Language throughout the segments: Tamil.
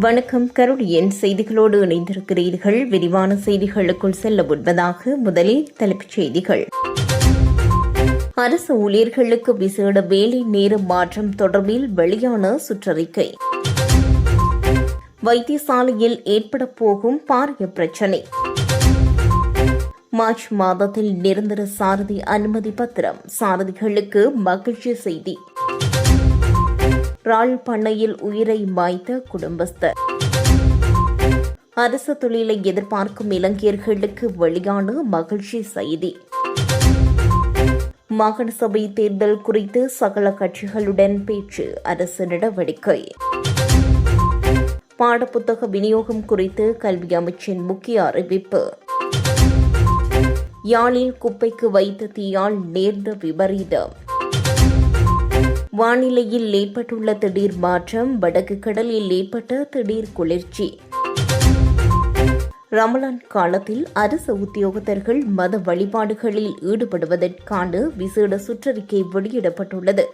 வணக்கம். கருடியன் செய்திகளோடு இணைந்திருக்கிறீர்கள். விரிவான செய்திகளுக்குள் செல்ல முன்பதாக முதலில் தலைப்புச் செய்திகள். அரசு ஊழியர்களுக்கு விசேட வேலை நேர மாற்றம் தொடர்பில் வெளியான சுற்றறிக்கை. வைத்தியசாலையில் ஏற்பட போகும் பாரிய பிரச்சினை. மார்ச் மாதத்தில் நிரந்தர சாரதி அனுமதி பத்திரம். சாரதிகளுக்கு மகிழ்ச்சி செய்தி. ராள் பண்ணையில் உயிரை மாய்த்த குடும்பஸ்தர். அரசு தொழிலை எதிர்பார்க்கும் இளைஞர்களுக்கு வெளியான மகிழ்ச்சி செய்தி. மாகாண சபை தேர்தல் குறித்து சகல கட்சிகளுடன் பேச்சு அரசு நடவடிக்கை. பாடப்புத்தக விநியோகம் குறித்து கல்வி அமைச்சின் முக்கிய அறிவிப்பு. யாழில் குப்பைக்கு வைத்த தீயால் நேர்ந்த விபரீதம். வானிலையில் ஏற்பட்டுள்ள திடீர் மாற்றம் வடக்கு கடலில் ஏற்பட்ட திடீர் குளிர்ச்சி. ரமலான் காலத்தில் அரசு உத்தியோகத்தர்கள் மத வழிபாடுகளில் ஈடுபடுவதற்கான விசேட சுற்றறிக்கை வெளியிடப்பட்டுள்ளது.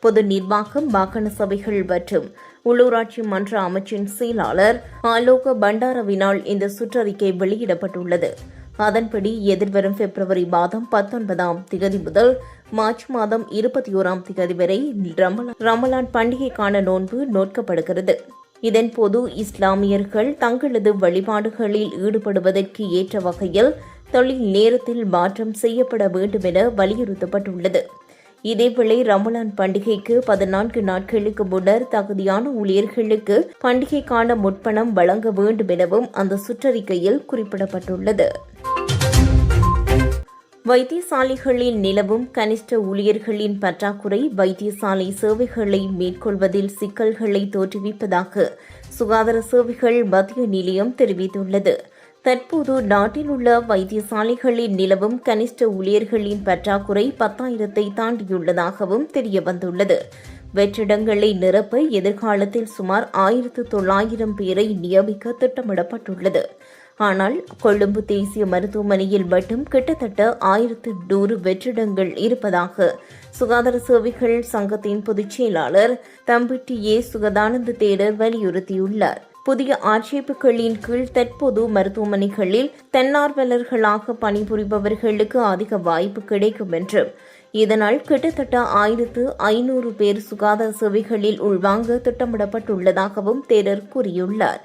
பொது நிர்வாகம் மாகாண சபைகள் மற்றும் உள்ளூராட்சி மன்ற அமைச்சின் செயலாளர் ஆலோக பண்டாரவினால் இந்த சுற்றறிக்கை வெளியிடப்பட்டுள்ளது. அதன்படி எதிர்வரும் பிப்ரவரி மாதம் பத்தொன்பதாம் திகதி முதல் மார்ச் மாதம் இருபத்தி ஓராம் தேதி வரை ரமலான் பண்டிகைக்கான நோன்பு நோட்கப்படுகிறது இதன்போது இஸ்லாமியர்கள் தங்களது வழிபாடுகளில் ஈடுபடுவதற்கு ஏற்ற வகையில் தொழில் நேரத்தில் மாற்றம் செய்யப்பட வேண்டும் என வலியுறுத்தப்பட்டுள்ளது. இதேவேளை ரமலான் பண்டிகைக்கு பதினான்கு நாட்களுக்கு முன்னர் தகுதியான ஊழியர்களுக்கு பண்டிகைக்கான முற்பணம் வழங்க வேண்டும் எனவும் அந்த சுற்றறிக்கையில் குறிப்பிடப்பட்டுள்ளது. வைத்தியசாலைகளில் நிலவும் கனிஷ்ட ஊழியர்களின் பற்றாக்குறை வைத்தியசாலை சேவைகளை மேற்கொள்வதில் சிக்கல்களை தோற்றுவிப்பதாக சுகாதார சேவைகள் மத்திய நிலையம் தெரிவித்துள்ளது. தற்போது நாட்டில் உள்ள வைத்தியசாலைகளில் நிலவும் கனிஷ்ட ஊழியர்களின் பற்றாக்குறை பத்தாயிரத்தை தாண்டியுள்ளதாகவும் தெரியவந்துள்ளது. வெற்றிடங்களை நிரப்ப எதிர்காலத்தில் சுமார் ஆயிரத்து தொள்ளாயிரம் பேரை நியமிக்க திட்டமிடப்பட்டுள்ளது. ஆனால் கொழும்பு தேசிய மருத்துவமனையில் மட்டும் கிட்டத்தட்ட ஆயிரத்து நூறு வெற்றிடங்கள் இருப்பதாக சுகாதார சேவைகள் சங்கத்தின் பொதுச் செயலாளர் தம்பிட்டி ஏ சுகதானந்த தேடர் வலியுறுத்தியுள்ளார். புதிய ஆட்சேபுகளின் கீழ் தற்போது மருத்துவமனைகளில் தன்னார்வலர்களாக பணிபுரிபவர்களுக்கு அதிக வாய்ப்பு கிடைக்கும் என்றும் இதனால் கிட்டத்தட்ட ஆயிரத்து ஐநூறு பேர் சுகாதார சேவைகளில் உள்வாங்க திட்டமிடப்பட்டுள்ளதாகவும் தேரர் கூறியுள்ளார்.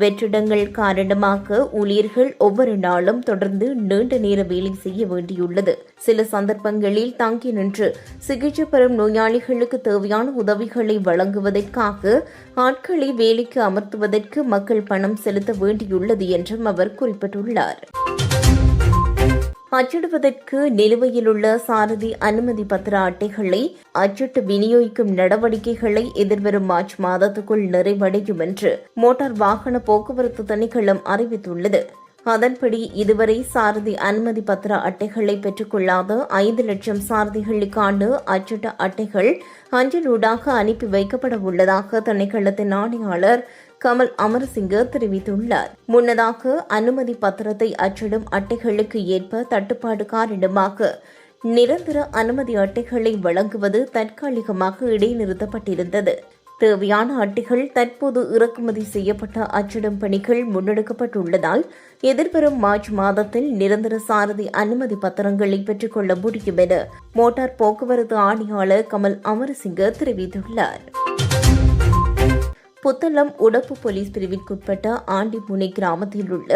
வெற்றிடங்கள் காரணமாக ஊழியர்கள் ஒவ்வொரு நாளும் தொடர்ந்து நீண்ட நேர வேலை செய்ய வேண்டியுள்ளது. சில சந்தர்ப்பங்களில் தங்கி நின்று சிகிச்சை பெறும் நோயாளிகளுக்கு தேவையான உதவிகளை வழங்குவதற்காக ஆட்களை வேலைக்கு அமர்த்துவதற்கு மக்கள் பணம் செலுத்த வேண்டியுள்ளது என்றும் அவர் குறிப்பிட்டுள்ளார். அச்சிடுவதற்கு நிலுவையில் உள்ள சாரதி அனுமதி பத்திர அட்டைகளை அச்சிட்டு விநியோகிக்கும் நடவடிக்கைகளை எதிர்வரும் மார்ச் மாதத்துக்குள் நிறைவடையும் என்று மோட்டார் வாகன போக்குவரத்து திணைக்களம் அறிவித்துள்ளது. அதன்படி இதுவரை சாரதி அனுமதி பத்திர அட்டைகளை பெற்றுக்கொள்ளாத ஐந்து லட்சம் சாரதிகளுக்கான அச்சிட்ட அட்டைகள் அஞ்சலூடாக அனுப்பி வைக்கப்பட உள்ளதாக திணைக்களத்தின் ஆணையாளர் கமல் அமரசிங்க தெரிவித்துள்ளார். முன்னதாக அனுமதி பத்திரத்தை அச்சிடும் அட்டைகளுக்கு ஏற்ப தட்டுப்பாடு காரணமாக நிரந்தர அனுமதி அட்டைகளை வழங்குவது தற்காலிகமாக இடைநிறுத்தப்பட்டிருந்தது. தேவையான அட்டைகள் தற்போது இறக்குமதி செய்யப்பட்ட அச்சிடும் பணிகள் முன்னெடுக்கப்பட்டுள்ளதால் எதிர்வரும் மார்ச் மாதத்தில் நிரந்தர சாரதி அனுமதி பத்திரங்களை பெற்றுக்கொள்ள முடியும் என மோட்டார் போக்குவரத்து ஆணையாளர் கமல் அமரசிங்க தெரிவித்துள்ளார். புத்தளம் உடப்பு போலீஸ் பிரிவிற்குட்பட்ட ஆண்டிமுனை கிராமத்தில் உள்ள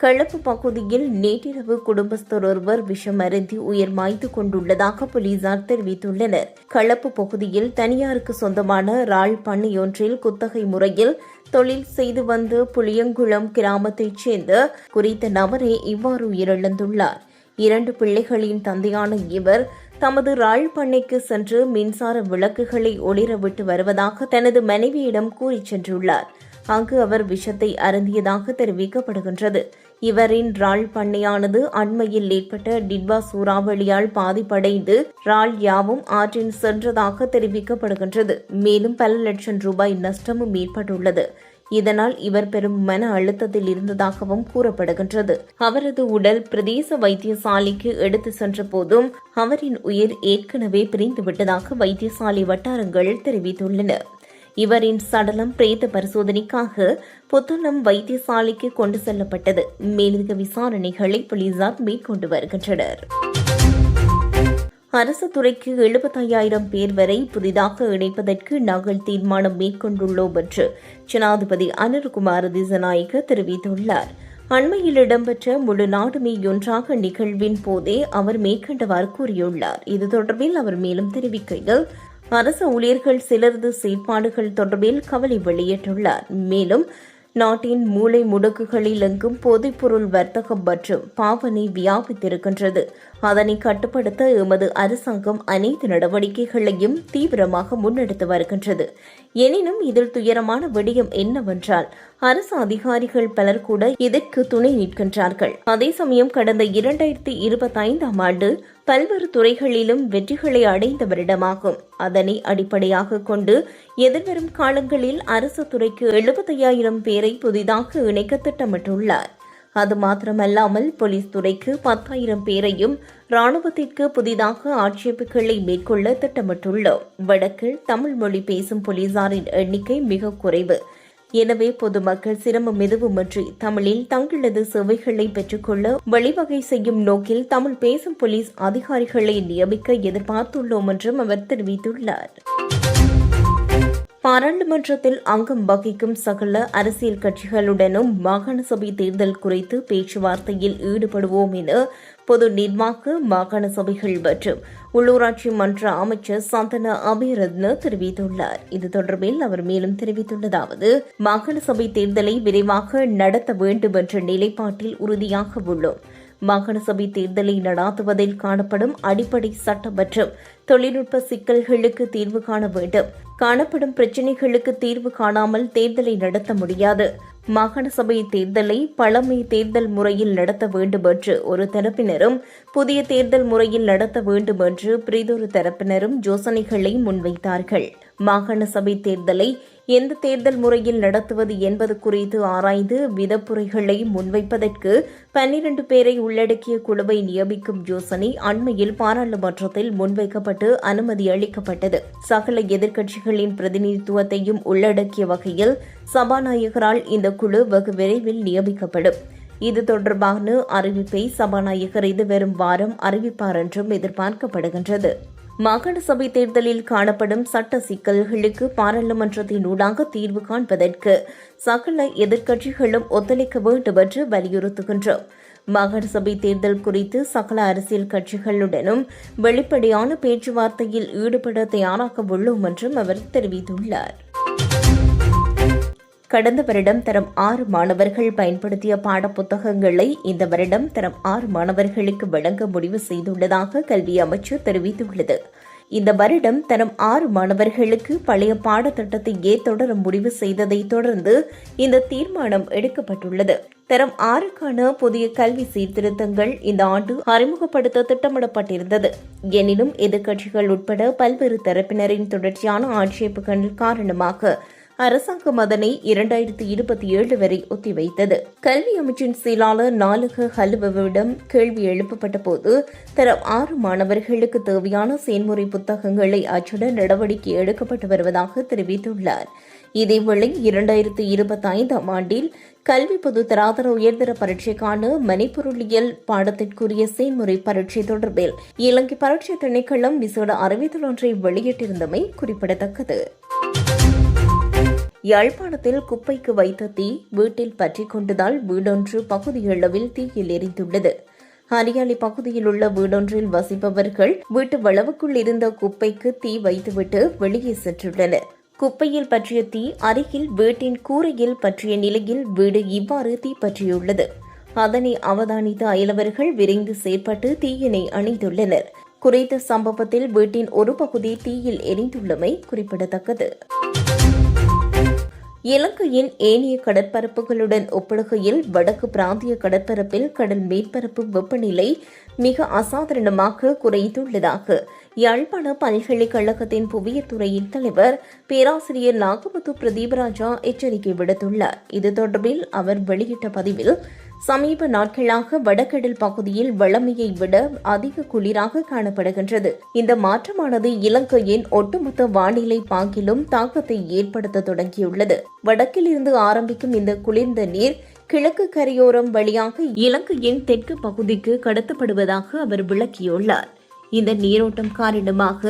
களப்பு பகுதியில் நேற்றிரவு குடும்பஸ்தர் ஒருவர் விஷம் அருந்தி உயிர் மாய்த்து கொண்டுள்ளதாக போலீசார் தெரிவித்துள்ளனர். களப்பு பகுதியில் தனியாருக்கு சொந்தமான ராள் பண்ணையொன்றில் குத்தகை முறையில் தொழில் செய்து வந்த புளியங்குளம் கிராமத்தைச் சேர்ந்த குறித்த நபரே இவ்வாறு உயிரிழந்துள்ளார். இரண்டு பிள்ளைகளின் தந்தையான இவர் தமது ராள் பண்ணைக்கு சென்று மின்சார விளக்குகளை ஒளிரவிட்டு வருவதாக தனது மனைவியிடம் கூறிச் சென்றுள்ளார். அங்கு அவர் விஷத்தை அருந்தியதாக தெரிவிக்கப்படுகின்றது. இவரின் ராள் பண்ணையானது அண்மையில் ஏற்பட்ட டிட்வா சூறாவளியால் பாதிப்படைந்து ராள் யாவும் ஆற்றின் சென்றதாக தெரிவிக்கப்படுகின்றது. மேலும் பல லட்சம் ரூபாய் நஷ்டமும் ஏற்பட்டுள்ளது. இதனால் இவர் பெரும் மன அழுத்தத்தில் இருந்ததாகவும் கூறப்படுகின்றது. அவரது உடல் பிரதேச வைத்தியசாலைக்கு எடுத்து சென்ற போதும் அவரின் உயிர் ஏற்கனவே பிரிந்துவிட்டதாக வைத்தியசாலை வட்டாரங்கள் தெரிவித்துள்ளன. இவரின் சடலம் பிரேத பரிசோதனைக்காக புத்தளம் வைத்தியசாலைக்கு கொண்டு செல்லப்பட்டது. மேலதிக விசாரணைகளை போலீசார் மேற்கொண்டு வருகின்றனர். அரசு துறைக்கு எழுபத்தையாயிரம் பேர் வரை புதிதாக இணைப்பதற்கு நாங்கள் தீர்மானம் மேற்கொண்டுள்ளோம் என்று ஜனாதிபதி அனுர்குமார் திசநாயக்க தெரிவித்துள்ளார். அண்மையில் இடம்பெற்ற முழு நாடுமே ஒன்றாக நிகழ்வின் போதே அவர் மேற்கண்டவாறு கூறியுள்ளார். இது தொடர்பில் அவர் மேலும் தெரிவிக்கையில் அரசு ஊழியர்கள் சிலரது செயற்பாடுகள் தொடர்பில் கவலை வெளியிட்டுள்ளார். மேலும் நாட்டின் மூளை முடுக்குகளில் எங்கும் போதைப்பொருள் வர்த்தகம் மற்றும் பாவனை வியாபித்திருக்கின்றது. அதனை கட்டுப்படுத்த எமது அரசாங்கம் அனைத்து நடவடிக்கைகளையும் தீவிரமாக முன்னெடுத்து வருகின்றது. எனினும் இதில் துயரமான விடயம் என்னவென்றால் அரசு அதிகாரிகள் பலர் கூட இதற்கு துணை நிற்கின்றார்கள். அதே சமயம் கடந்த இரண்டாயிரத்தி இருபத்தி ஐந்தாம் ஆண்டு பல்வேறு துறைகளிலும் வெற்றிகளை அடைந்த வருடமாகும் அதனை அடிப்படையாக கொண்டு எதிர்வரும் காலங்களில் அரசு துறைக்கு எழுபத்தையாயிரம் பேரை புதிதாக இணைக்க திட்டமிட்டுள்ளார். அது மாத்திரமல்லாமல் போலீஸ் துறைக்கு பத்தாயிரம் பேரையும் ராணுவத்திற்கு புதிதாக ஆட்சேபுகளை மேற்கொள்ள திட்டமிட்டுள்ளோம். வடக்கில் தமிழ் மொழி பேசும் போலீசாரின் எண்ணிக்கை மிக குறைவு. எனவே பொதுமக்கள் சிரமம் எதுவுமின்றி தமிழில் தங்களது சேவைகளை பெற்றுக்கொள்ள வழிவகை செய்யும் நோக்கில் தமிழ் பேசும் போலீஸ் அதிகாரிகளை நியமிக்க எதிர்பார்த்துள்ளோம் என்றும் அவர் தெரிவித்துள்ளார். பாராளுமன்றத்தில் அங்கம் வகிக்கும் சகல அரசியல் கட்சிகளுடனும் மாகாண சபை தேர்தல் குறித்து பேச்சுவார்த்தையில் ஈடுபடுவோம் என பொது நிர்வாக மாகாண சபைகள் மற்றும் உள்ளூராட்சி மன்ற அமைச்சர் சந்தன அபிரத்ன தெரிவித்துள்ளார். இது தொடர்பில் அவர் மேலும் தெரிவித்துள்ளதாவது மாகாண சபை தேர்தலை விரைவாக நடத்த வேண்டும் என்ற நிலைப்பாட்டில் உறுதியாக உள்ளோம். மாகாண சபை தேர்தலை நடாத்துவதில் காணப்படும் அடிப்படை சட்ட மற்றும் தொழில்நுட்ப சிக்கல்களுக்கு தீர்வு காண வேண்டும். காணப்படும் பிரச்சினைகளுக்கு தீர்வு காணாமல் தேர்தலை நடத்த முடியாது. மாகாண சபை தேர்தலை பழமை தேர்தல் முறையில் நடத்த வேண்டும் என்று ஒரு தரப்பினரும் புதிய தேர்தல் முறையில் நடத்த வேண்டும் என்று பிரிதொரு தரப்பினரும் யோசனைகளை முன்வைத்தார்கள். மாகாண சபை தேர்தலை எந்த தேர்தல் முறையில் நடத்துவது என்பது குறித்து ஆராய்ந்து விதப்புரைகளை முன்வைப்பதற்கு பன்னிரண்டு பேரை உள்ளடக்கிய குழுவை நியமிக்கும் யோசனை அண்மையில் பாராளுமன்றத்தில் முன்வைக்கப்பட்டு அனுமதி அளிக்கப்பட்டது. சகல எதிர்க்கட்சிகளின் பிரதிநிதித்துவத்தையும் உள்ளடக்கிய வகையில் சபாநாயகரால் இந்த குழு வெகு விரைவில் நியமிக்கப்படும். இது தொடர்பான அறிவிப்பை சபாநாயகர் இது வரும் வாரம் அறிவிப்பார் என்றும் எதிர்பார்க்கப்படுகின்றது. மாகாண சபை தேர்தலில் காணப்படும் சட்ட சிக்கல்களுக்கு பாராளுமன்றத்தின் ஊடாக தீர்வு காண்பதற்கு சகல எதிர்க்கட்சிகளும் ஒத்துழைக்க வேண்டும் என்று வலியுறுத்துகின்றோம். மாகாண சபை தேர்தல் குறித்து சகல அரசியல் கட்சிகளுடனும் வெளிப்படையான பேச்சுவார்த்தையில் ஈடுபட தயாராக உள்ளோம் என்றும் அவர் தெரிவித்துள்ளார். கடந்த வருடம் தரம் ஆறு மாணவர்கள் பயன்படுத்திய பாடப்புத்தகங்களை இந்த வருடம் தரம் ஆறு மாணவர்களுக்கு வழங்க முடிவு செய்துள்ளதாக கல்வி அமைச்சர் தெரிவித்துள்ளது. இந்த வருடம் தரம் ஆறு மாணவர்களுக்கு பழைய பாடத்திட்டத்தையே தொடர முடிவு செய்ததை தொடர்ந்து இந்த தீர்மானம் எடுக்கப்பட்டுள்ளது. தரம் ஆறுக்கான புதிய கல்வி சீர்திருத்தங்கள் இந்த ஆண்டு அறிமுகப்படுத்த திட்டமிடப்பட்டிருந்தது. எனினும் எதிர்க்கட்சிகள் உட்பட பல்வேறு தரப்பினரின் தொடர்ச்சியான ஆட்சேபங்கள் காரணமாக அரசாங்கம் அதனை இரண்டாயிரத்தி இருபத்தி ஏழு வரை ஒத்திவைத்தது. கல்வி அமைச்சின் செயலாளர் நாலுக ஹலுவவிடம் கேள்வி எழுப்பப்பட்ட போது தரம் ஆறு மாணவர்களுக்கு தேவையான செயல்முறை புத்தகங்களை அச்சிட நடவடிக்கை எடுக்கப்பட்டு வருவதாக தெரிவித்துள்ளார். இதேவேளை இரண்டாயிரத்தி இருபத்தி ஐந்தாம் ஆண்டில் கல்வி பொது தராதர உயர்தர பரீட்சைக்கான மணிப்பொருளியல் பாடத்திற்குரிய செயல்முறை பரீட்சை தொடர்பில் இலங்கை பரீட்சை திணைக்களம் விசேட அறிவித்தல் ஒன்றை வெளியிட்டிருந்தமை குறிப்பிடத்தக்கது. யாழ்ப்பாணத்தில் குப்பைக்கு வைத்த தீ வீட்டில் பற்றி கொண்டதால் வீடொன்று பகுதியளவில் தீயில் எரிந்துள்ளது. அரியாலி பகுதியில் உள்ள வீடொன்றில் வசிப்பவர்கள் வீட்டு வளவுக்குள் இருந்த குப்பைக்கு தீ வைத்துவிட்டு வெளியே சென்றுள்ளனர். குப்பையில் பற்றிய தீ அருகில் வீட்டின் கூரையில் பற்றிய நிலையில் வீடு இவ்வாறு தீப்பற்றியுள்ளது. அதனை அவதானித்த அயலவர்கள் விரைந்து செயற்பட்டு தீயினை அணைத்துள்ளனர் குறித்த சம்பவத்தில் வீட்டின் ஒரு பகுதி தீயில் எரிந்துள்ளமை குறிப்பிடத்தக்கது. இலங்கையின் ஏனைய கடற்பரப்புகளுடன் ஒப்பிடுகையில் வடக்கு பிராந்திய கடற்பரப்பில் கடல் மேற்பரப்பு வெப்பநிலை மிக அசாதாரணமாக குறைந்துள்ளதாக யாழ்ப்பாண பல்கலைக்கழகத்தின் புவியத்துறையின் தலைவர் பேராசிரியர் நாகமுத்து பிரதீபராஜா எச்சரிக்கை விடுத்துள்ளார். இது தொடர்பில் அவர் வெளியிட்ட பதிவில் சமீப நாட்களாக வடகடல் பகுதியில் வளமையை விட அதிக குளிராக காணப்படுகின்றது. இந்த மாற்றமானது இலங்கையின் ஒட்டுமொத்த வானிலை பாங்கிலும் தாக்கத்தை ஏற்படுத்த தொடங்கியுள்ளது. வடக்கிலிருந்து ஆரம்பிக்கும் இந்த குளிர்ந்த நீர் கிழக்கு கரையோரம் வழியாக இலங்கையின் தெற்கு பகுதிக்கு கடத்தப்படுவதாக அவர் விளக்கியுள்ளார். இந்த நீரோட்டம் காரணமாக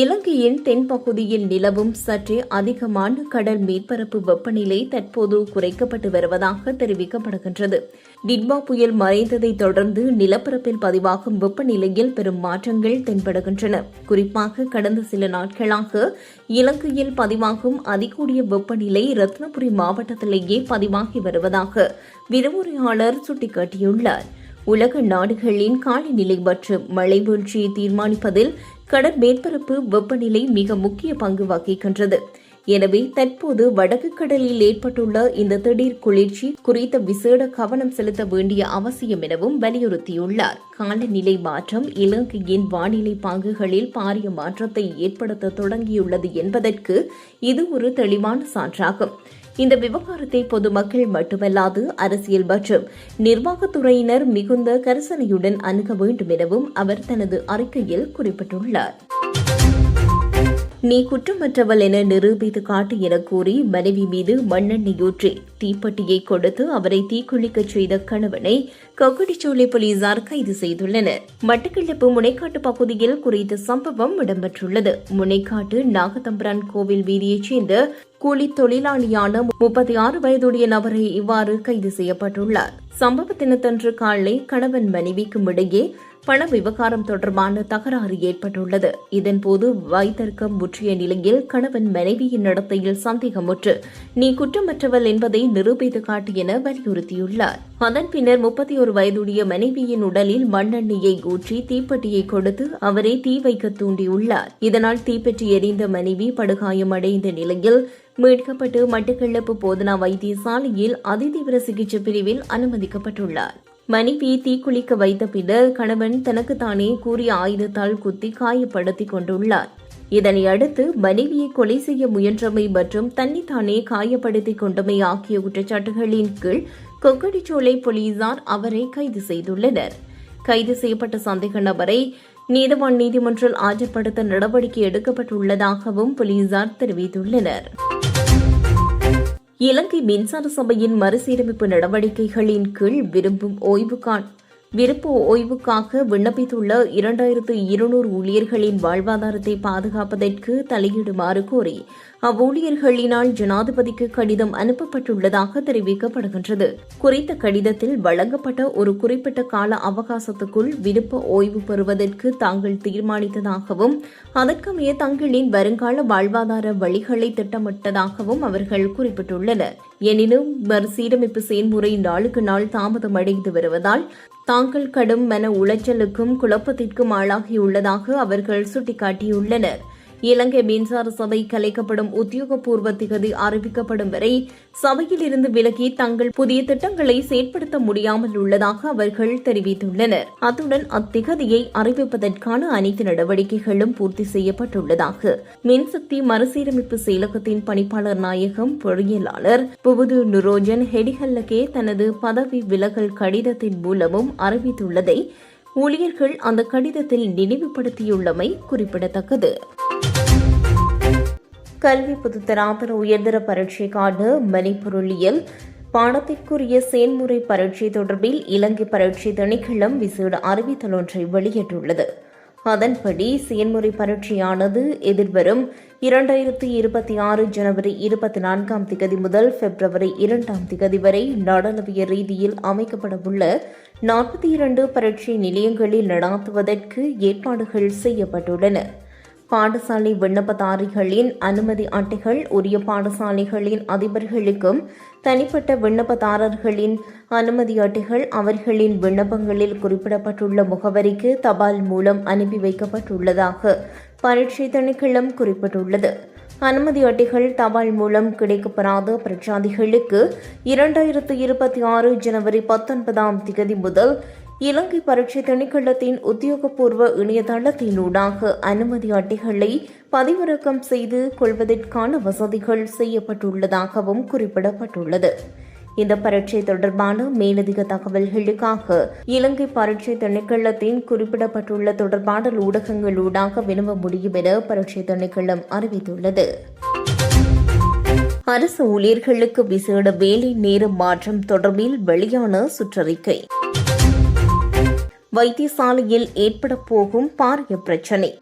இலங்கையின் தென்பகுதியில் நிலவும் சற்றே அதிகமான கடல் மேற்பரப்பு வெப்பநிலை தற்போது குறைக்கப்பட்டு வருவதாக தெரிவிக்கப்படுகின்றது. டிட்பா புயல் மறைந்ததைத் தொடர்ந்து நிலப்பரப்பில் பதிவாகும் வெப்பநிலையில் பெரும் மாற்றங்கள் தென்படுகின்றன. குறிப்பாக கடந்த சில நாட்களாக இலங்கையில் பதிவாகும் அதிகூடிய வெப்பநிலை ரத்னபுரி மாவட்டத்திலேயே பதிவாகி வருவதாக விரிவுரையாளர் சுட்டிக்காட்டியுள்ளார். உலக நாடுகளின் காலநிலை மற்றும் மழை வீழ்ச்சியை தீர்மானிப்பதில் கடற் மேற்பரப்பு வெப்பநிலை மிக முக்கிய பங்கு வகிக்கின்றது. எனவே தற்போது வடக்கு கடலில் ஏற்பட்டுள்ள இந்த திடீர் குளிர்ச்சி குறித்த விசேட கவனம் செலுத்த வேண்டிய அவசியம் எனவும் வலியுறுத்தியுள்ளார். காலநிலை மாற்றம் இலங்கையின் வானிலை பாங்குகளில் பாரிய மாற்றத்தை ஏற்படுத்த தொடங்கியுள்ளது என்பதற்கு இது ஒரு தெளிவான சான்றாகும். இந்த விவகாரத்தை பொதுமக்கள் மட்டுமல்லாது அரசியல் மற்றும் நிர்வாகத்துறையினர் மிகுந்த கரிசனையுடன் அணுக வேண்டும் எனவும் அவர் தனது அறிக்கையில் குறிப்பிட்டுள்ளார். நீ குற்றமற்றவள் என நிரூபித்து காட்டு என கூறி மனைவி மீது மண்ணெண்ணெயூற்றி தீப்பெட்டியை கொடுத்து அவரை தீக்குளிக்கச் செய்த கணவனை கொக்கடிச்சோலை போலீசார் கைது செய்துள்ளனர். மட்டக்களப்பு முனைக்காட்டு பகுதியில் குறித்த சம்பவம் இடம்பெற்றுள்ளது. முனைக்காட்டு நாகதம்பரான் கோவில் வீதியைச் சேர்ந்த கூலி தொழிலாளியான முப்பத்தி ஆறு வயதுடைய நபரை இவ்வாறு கைது செய்யப்பட்டுள்ளார். சம்பவ தினத்தன்று காலை கணவன் மனைவிக்கும் இடையே பண விவகாரம் தொடர்பான தகராறு ஏற்பட்டுள்ளது. இதன்போது வைத்தர்க்கம் முற்றிய நிலையில் கணவன் மனைவியின் நடத்தையில் சந்தேகமுற்று நீ குற்றமற்றவள் என்பதை நிரூபித்து காட்டு என வலியுறுத்தியுள்ளார். அதன் பின்னர் முப்பத்தி ஒரு வயதுடைய மனைவியின் உடலில் மண்ணெண்ணெயை ஊற்றி தீப்பெட்டியை கொடுத்து அவரை தீ வைக்க தூண்டியுள்ளார். இதனால் தீப்பெட்டி எரிந்த மனைவி படுகாயமடைந்த நிலையில் மீட்கப்பட்டு மட்டக்களப்பு போதனா வைத்தியசாலையில் அதிதீவிர சிகிச்சை பிரிவில் அனுமதிக்கப்பட்டுள்ளார். மனைவி தீக்குளிக்க வைத்த பின்னர் கணவன் தனக்குத்தானே கூறிய ஆயுதத்தால் குத்தி காயப்படுத்திக் கொண்டுள்ளார். இதனை அடுத்து மனைவியை கொலை செய்ய முயன்றமை மற்றும் தன்னைத்தானே காயப்படுத்திக் கொண்டமை ஆகிய குற்றச்சாட்டுகளின் கீழ் கொக்கடிச்சோலை போலீசார் அவரை கைது செய்துள்ளனர். கைது செய்யப்பட்ட சந்தேக நபரை நீதவான் நீதிமன்றில் ஆஜர்படுத்த நடவடிக்கை எடுக்கப்பட்டுள்ளதாகவும் போலீசார் தெரிவித்துள்ளனர். இலங்கை மின்சார சபையின் மறுசீரமைப்பு நடவடிக்கைகளின் கீழ் விரும்பும் ஓய்வுக்கான் விருப்ப ஓய்வுக்காக விண்ணப்பித்துள்ள இரண்டாயிரத்து இருநூறு ஊழியர்களின் வாழ்வாதாரத்தை பாதுகாப்பதற்கு தலையிடுமாறு கோரி அவ்வூழியர்களினால் ஜனாதிபதிக்கு கடிதம் அனுப்பப்பட்டுள்ளதாக தெரிவிக்கப்படுகின்றது. குறித்த கடிதத்தில் வழங்கப்பட்ட ஒரு குறிப்பிட்ட கால அவகாசத்துக்குள் விருப்ப ஓய்வு பெறுவதற்கு தாங்கள் தீர்மானித்ததாகவும் அதற்கமைய தங்களின் வருங்கால வாழ்வாதார வழிகளை திட்டமிட்டதாகவும் அவர்கள் குறிப்பிட்டுள்ளனர். எனினும் மறுசீரமைப்பு செயல்முறை நாளுக்கு நாள் தாமதமடைந்து வருவதால் தாங்கள் கடும் மன உளைச்சலுக்கும் குழப்பத்திற்கும் ஆளாகியுள்ளதாக அவர்கள் சுட்டிக்காட்டியுள்ளனர். இலங்கை மின்சார சபை கலைக்கப்படும் உத்தியோகபூர்வ திகதி அறிவிக்கப்படும் வரை சபையில் இருந்து விலகி தங்கள் புதிய திட்டங்களை செயற்படுத்த முடியாமல் உள்ளதாக அவர்கள் தெரிவித்துள்ளனர். அத்துடன் அத்திகதியை அறிவிப்பதற்கான அனைத்து நடவடிக்கைகளும் பூர்த்தி செய்யப்பட்டுள்ளதாக மின்சக்தி மறுசீரமைப்பு செயலகத்தின் பணிப்பாளர் நாயகம் பொறியியலாளர் புபுது நுரோஜன் ஹெடிஹல்லகே தனது பதவி விலகல் கடிதத்தின் மூலமும் அறிவித்துள்ளதை ஊழியர்கள் அந்த கடிதத்தில் நினைவுபடுத்தியுள்ளமை குறிப்பிடத்தக்கது. கல்வி பொதுத்தராதர உயர்தர பரீட்சைக்கான மணிப்பொருளியல் பாடத்திற்குரிய செயல்முறை பரீட்சை தொடர்பில் இலங்கை பரீட்சை திணைக்களம் விசேட அறிவித்தல் ஒன்றை வெளியிட்டுள்ளது. அதன்படி செயல்முறை பரீட்சையானது எதிர்வரும் இரண்டாயிரத்தி இருபத்தி ஆறு ஜனவரி இருபத்தி நான்காம் திகதி முதல் பிப்ரவரி இரண்டாம் திகதி வரை நாடளவிய ரீதியில் அமைக்கப்படவுள்ள நாற்பத்தி இரண்டு பரீட்சை நிலையங்களில் நடாத்துவதற்கு ஏற்பாடுகள் செய்யப்பட்டுள்ளன. பாடசாலை விண்ணப்பதாரிகளின் அனுமதி அட்டைகள் உரிய பாடசாலைகளின் அதிபர்களுக்கும் தனிப்பட்ட விண்ணப்பதாரர்களின் அனுமதி அட்டைகள் அவர்களின் விண்ணப்பங்களில் குறிப்பிடப்பட்டுள்ள முகவரிக்கு தபால் மூலம் அனுப்பி வைக்கப்பட்டுள்ளதாக பரீட்சை திணைக்களம் குறிப்பிட்டுள்ளது. அனுமதி அட்டைகள் தபால் மூலம் கிடைக்கப்பெறாத பிரச்சாதிகளுக்கு இரண்டாயிரத்து இருபத்தி ஆறு ஜனவரி பத்தொன்பதாம் திகதி முதல் இலங்கை பரீட்சை திணைக்களத்தின் உத்தியோகபூர்வ இணையதளத்தினூடாக அனுமதி அட்டைகளை பதிவிறக்கம் செய்து கொள்வதற்கான வசதிகள் செய்யப்பட்டுள்ளதாகவும் குறிப்பிடப்பட்டுள்ளது. இந்த பரீட்சை தொடர்பான மேலதிக தகவல்களுக்காக இலங்கை பரீட்சை திணைக்களத்தின் குறிப்பிடப்பட்டுள்ள தொடர்பான ஊடகங்களூடாக வினவ முடியும் என பரீட்சை திணைக்களம் அறிவித்துள்ளது. அரசு ஊழியர்களுக்கு விசேட வேலை நேர மாற்றம் தொடர்பில் வெளியான சுற்றறிக்கை. வைத்தியசாலையில் ஏற்பட போகும் பாரிய பிரச்சினை.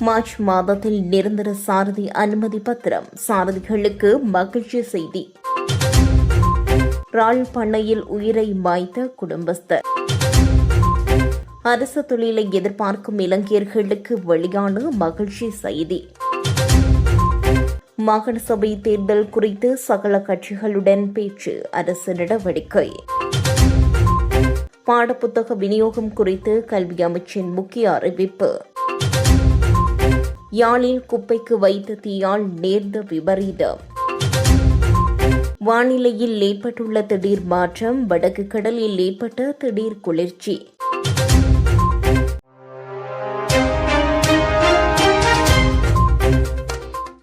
மார்ச் மாதத்தில் நிரந்தர சாரதி அனுமதி பத்திரம் சாரதிகளுக்கு மகிழ்ச்சி செய்தி. ரால் பண்ணையில் உயிரை மாய்த்த குடும்பஸ்தர். அரசு தொழிலை எதிர்பார்க்கும் இளைஞர்களுக்கு வெளியான மகிழ்ச்சி செய்தி. மாகாண சபை தேர்தல் குறித்து சகல கட்சிகளுடன் பேச்சு அரசு நடவடிக்கை. பாடப்புத்தக விநியோகம் குறித்து கல்வி அமைச்சின் முக்கிய அறிவிப்பு. யாழில் குப்பைக்கு வைத்த தீயால் நேர்ந்த விபரீதம். வானிலையில் ஏற்பட்டுள்ள திடீர் மாற்றம் வடக்கு கடலில் ஏற்பட்ட திடீர் குளிர்ச்சி.